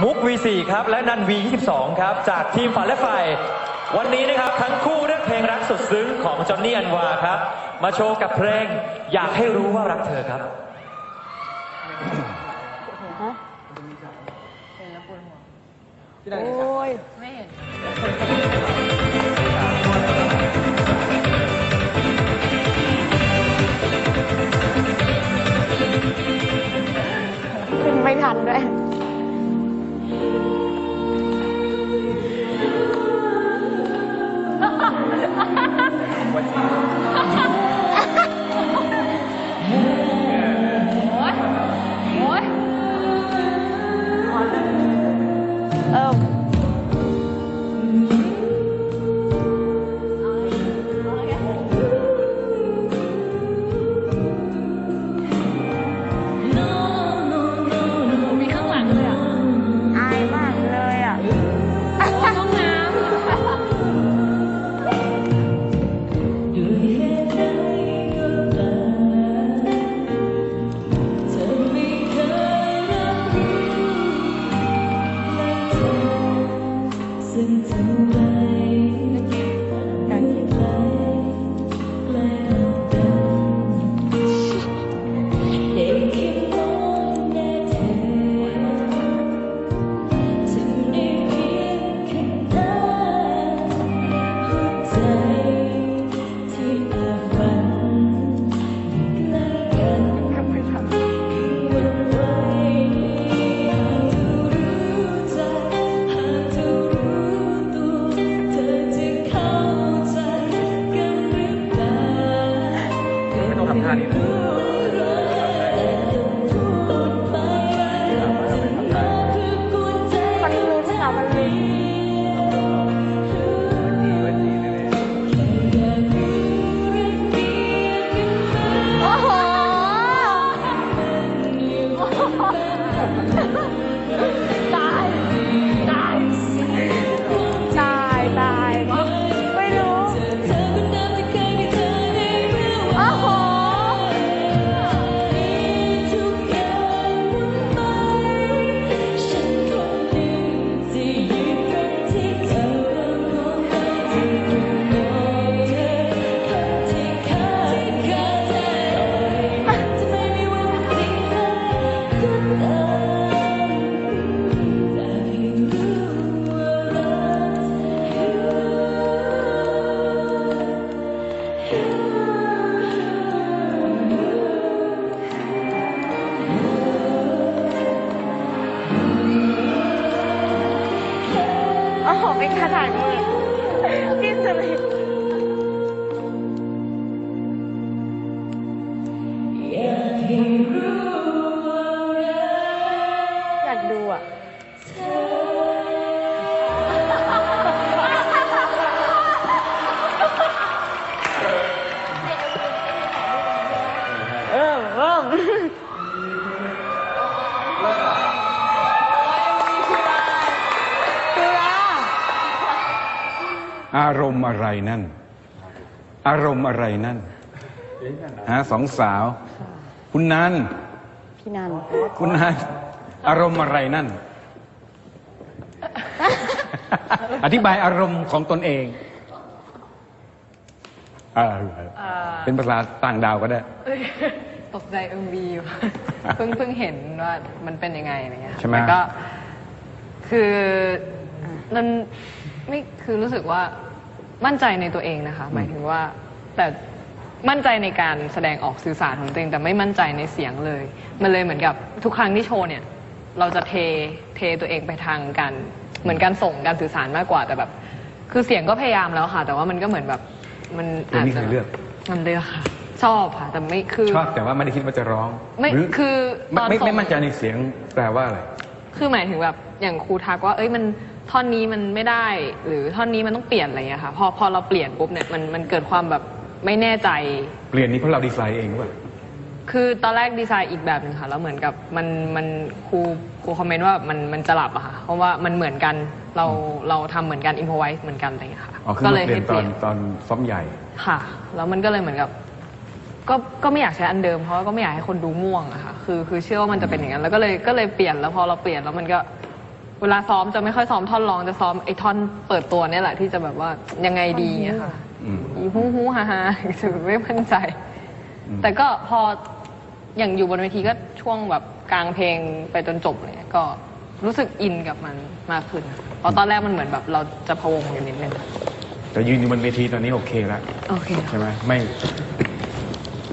มุก V4 ครับ และนัน V22 ครับ จากทีมฝันและไฟ วันนี้นะครับ ทั้งคู่เลือกเพลงรักสุดซึ้งของจอห์นนี่อันวาครับ มาโชว์กับเพลง อยากให้รู้ว่ารักเธอครับโอ้ย ไม่เห็น ขึ้นไม่ทันด้วย โมั อารมณ์อะไรนั่น อารมณ์อะไรนั่นฮะสองสาว คุณนันพี่นันคุณนันอารมณ์อะไรนั่น อธิบายอารมณ์ของตนเองเออเป็นภาษาต่างดาวก็ได้ ตกใจเอ็มวีอยู่เพิ่งเพิ่งเห็นว่ามันเป็นยังไงอะไรเงี้ยค่ะใช่ไหมแล้วก็คือมัน ไม่คือรู้สึกว่ามั่นใจในตัวเองนะคะ หมายถึงว่าแต่มั่นใจในการแสดงออกสื่อสารของตัวเอง แต่ไม่มั่นใจในเสียงเลย มันเลยเหมือนกับทุกครั้งที่โชว์เนี่ย เราจะเทเทตัวเองไปทางการเหมือนการส่งการสื่อสารมากกว่าแต่แบบ คือเสียงก็พยายามแล้วค่ะ แต่ว่ามันก็เหมือนแบบมันตัวนี้ใครเลือก มันเลือกค่ะ ชอบค่ะ แต่ไม่คือ ชอบแต่ว่าไม่ได้คิดว่าจะร้องไม่หรืคือตอนไม่ส่ง ไม่มั่นใจในเสียงแปลว่าอะไร คือหมายถึงแบบอย่างครูทักว่า เอ้ยมัน ท่อนนี้มันไม่ได้ หรือท่อนนี้มันต้องเปลี่ยนอะไรอย่างเงี้ยค่ะพอพอเราเปลี่ยนปุ๊บเนี่ยมันมันเกิดความแบบไม่แน่ใจ เปลี่ยนนี้เพราะเราดีไซน์เองหรือเปล่า คือตอนแรกดีไซน์อีกแบบหนึ่งค่ะแล้วเหมือนกับมันมันครูครูคอมเมนต์ว่ามันมันจะหลับอะค่ะเพราะว่ามันเหมือนกันเราเราทำเหมือนกันอินพอไว้เหมือนกันอะไรอย่างเงี้ยค่ะอ๋อคือก็มาเลยเปลี่ยให้นเปตอลี่นยนตอนซ้อมใหญ่ ค่ะแล้วมันก็เลยเหมือนกับ ก็ก็ไม่อยากใช้อันเดิมเพราะว่าก็ไม่อยากให้คนดูง่วงอะค่ะคือคือเชื่อว่ามันจะเป็นอย่างนั้นแล้วก็เลยก็เลยเปลี่ยนแล้วพอเราเปลี่ยนแล้วมันก็ เวลาซ้อมจะไม่ค่อยซ้อมท่อนร้องจะซ้อมไอ้ท่อนเปิดตัวเนี่ยแหละที่จะแบบว่ายังไงดีเงี้ยค่ะ อืม อีฮู้ฮู้ฮ่าฮ่าถือไม่มั่นใจแต่ก็พออย่างอยู่บนเวทีก็ช่วงแบบกลางเพลงไปจนจบเลยก็รู้สึกอินกับมันมากขึ้นเพราะตอนแรกมันเหมือนแบบเราจะพะวงอยู่นิดนึงแต่ยืนอยู่บนเวทีตอนนี้โอเคแล้ว โอเคใช่ไหมไม่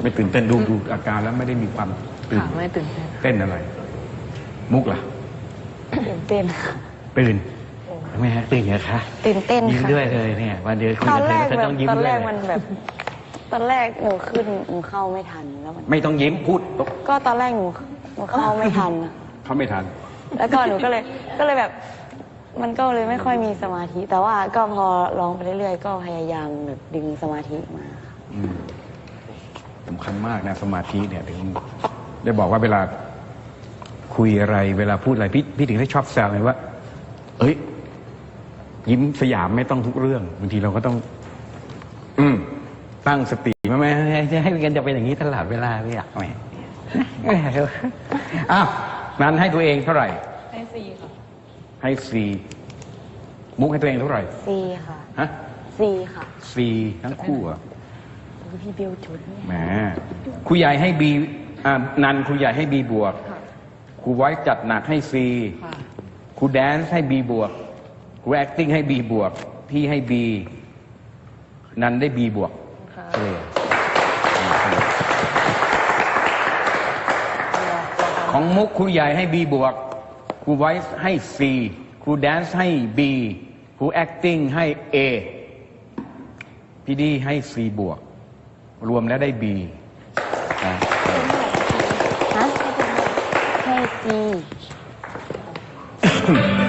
ไม่ตื่นเต้นดูดูอาการแล้วไม่ได้มีความตื่นค่ะไม่ตื่นเต้นเต้นอะไร มุกล่ะ ตื่นเต้นค่ะ ตื่นทำไมฮะตื่นเหรอคะตื่นเต้นยิ้มค่ะ ด้วยเลยเนี่ยวันเดียวคุยตอกันบแรเธอกก็แบบต้องยิ้มตอนด้วแรยกมันแบบ ตอนแรกหนูขึ้นหนูเข้าไม่ทันแล้วมันไม่ต้องยิ้มพูดก็ตอนแรกหนูหนูเข้าไม่ทันอะเขาไม่ทัน แล้วก็หนูก็เลยก็เลยแบบ มันก็เลยไม่ค่อยมีสมาธิ แต่ว่าก็พอร้องไปเรื่อยๆ ก็พยายามแบบดึงสมาธิมา อืมสำคัญมากนะสมาธิเนี่ยถึงได้บอกว่าเวลา คุยอะไรเวลาพูดอะไรพี่พี่ถึงได้ชอบแซวเลยว่า เอ้ย ยิ้มสยามไม่ต้องทุกเรื่องบางทีเราก็ต้อง อืม ตั้งสติไม่ไม่ให้จะให้กันจะเป็นอย่างนี้ตลอดเวลาไม่อยากไหมอ้าวนั้นให้ตัวเองเท่าไหร่ ให้ซีค่ะ ให้สี่มุกให้ตัวเองเท่าไหร่ซีค่ะฮะซีค่ะสี่ทั้งคู่เหรอะอุ๊ยพี่เบลจุดเนี่ยแหมครูใหญ่ให้บีอ่านันครูใหญ่ให้บีบวก ครูไว้จัดหนักให้ซีค่ะครูแดนซ์ให้บีบวกครู acting ให้บีบวก พี่ให้บีนันได้บีบวกค่ะเฉลี่ยของมุกครูใหญ่ให้บีบวกครูไว้ให้ซีครูแดนซ์ให้บีครู acting ให้เอพี่ดีให้ซีบวก รวมแล้วได้บีนะ ฮะให้ซี